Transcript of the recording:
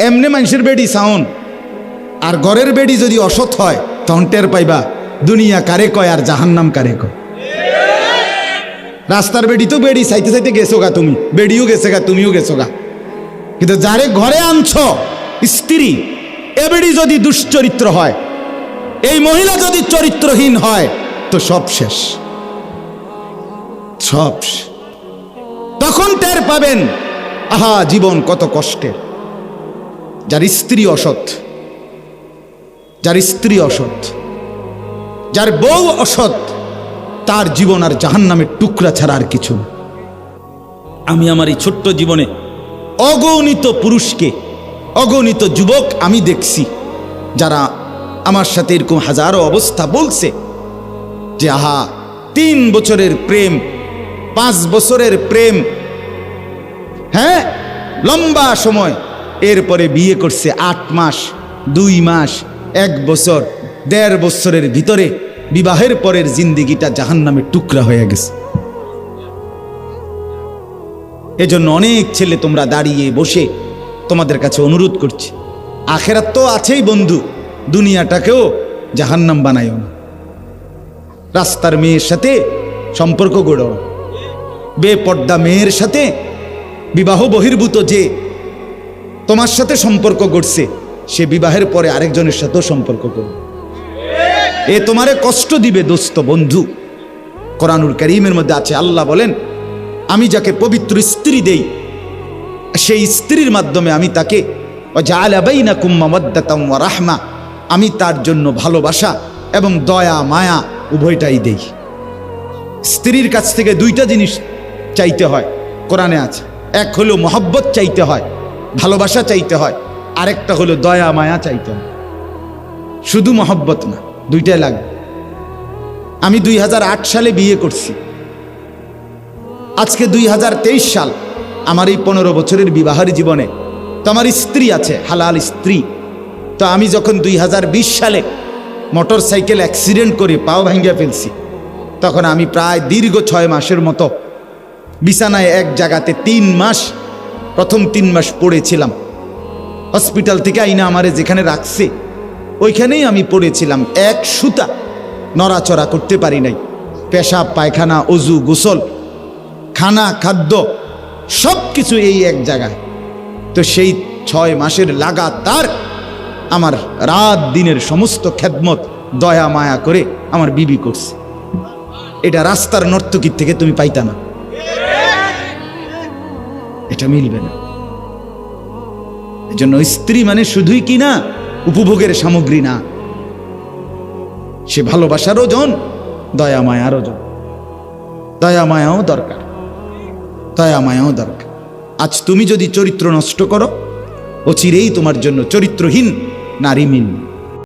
এমনি মানুষের বেডি সাউন। আর ঘরের বেডি যদি অসৎ হয়, তখন টের পাইবা, দুনিয়া কারে কয় আর জাহান্নাম কারে কয়। রাস্তার বেডি তো বেডি চাইতে চাইতে গেছো গা তুমি, বেডিও গেছে গা, তুমিও গেছো গা। কিন্তু যারে ঘরে আনছ, স্ত্রী, এ বেডি যদি দুশ্চরিত্র হয়, এই মহিলা যদি চরিত্রহীন হয়, তো সব শেষ। সব তখন টের পাবেন, আহা, জীবন কত কষ্টের। যার স্ত্রী অসৎ, যার স্ত্রী অসৎ, যার বউ অসৎ, তার জীবন আর জাহান জাহান্নামের টুকরা ছাড়া আর কিছু আমি আমার এই ছোট্ট জীবনে অগণিত পুরুষকে, অগণিত যুবক আমি দেখছি, যারা আমার সাথে এরকম হাজারো অবস্থা বলছে যে, আহা, তিন বছরের প্রেম, পাঁচ বছরের প্রেম হ্যাঁ লম্বা সময় এরপরে বিয়ে করছে আট মাস, দুই মাস, এক বছর, দেড় বছরের ভিতরে বিবাহের পরের জিন্দিগিটা জাহান নামে টুকরা হয়ে গেছে। এজন্য অনেক ছেলে তোমরা দাঁড়িয়ে বসে তোমাদের কাছে অনুরোধ করছি। আখেরাত তো আছেই বন্ধু, দুনিয়াটাকেও জাহান্নাম না। রাস্তার মেয়ের সাথে সম্পর্ক গড়ো। বেপর্দা মেয়ের সাথে বিবাহ বহির্ভূত যে তোমার সাথে সম্পর্ক গড়ছে, সে বিবাহের পরে আরেকজনের সাথেও সম্পর্ক করবে। এ তোমারে কষ্ট দিবে, দোস্ত বন্ধু। কোরআনুল করিমের মধ্যে আছে, আল্লাহ বলেন, আমি যাকে পবিত্র স্ত্রী দেই, সেই স্ত্রীর মাধ্যমে আমি তাকে রাহমা আমি তার জন্য ভালোবাসা এবং দয়া, মায়া উভয়টাই দেই। স্ত্রীর কাছ থেকে দুইটা জিনিস চাইতে হয়, কোরআনে আছে। এক হলো মহব্বত চাইতে হয় ভালোবাসা চাইতে হয়। আরেকটা হলো দয়া, মায়া চাইতে হয়। শুধু মহব্বত না, দুইটাই লাগবে আমি দুই হাজার আট সালে বিয়ে করছি। আজকে দুই হাজার তেইশ সাল আমার এই পনেরো বছরের বিবাহের জীবনে তো আমার স্ত্রী আছে, হালাল স্ত্রী। তো আমি যখন দুই হাজার বিশ সালে মোটর সাইকেল অ্যাক্সিডেন্ট করে পাও ভাঙ্গিয়া ফেলছি, তখন আমি প্রায় দীর্ঘ ছয় মাসের মতো বিছানায় এক জায়গাতে তিন মাস প্রথম তিন মাস পড়েছিলাম। হসপিটাল থেকে আইনা আমারে যেখানে রাখছে, ওইখানেই আমি পড়েছিলাম। এক সুতা নড়াচড়া করতে পারি নাই। পেশাব, পায়খানা, অজু, গোসল, খানা, খাদ্য সব কিছু এই এক জায়গায়। তো সেই ছয় মাসের লাগাতার আমার রাত দিনের সমস্ত খেদমত, দয়া, মায়া করে আমার বিবি করছে। এটা রাস্তার নর্তকীর থেকে তুমি পাইতা না। এটা মিলবে না। এজন্য স্ত্রী মানে শুধুই কি না? উপভোগের সামগ্রী না। সে ভালোবাসারও জন দয়া মায়ারও জন দয়া মায়াও দরকার। দয়া মায়াও দরকার। আজ তুমি যদি চরিত্র নষ্ট করো ও চিরেই তোমার জন্য চরিত্রহীন নারী মিলবে।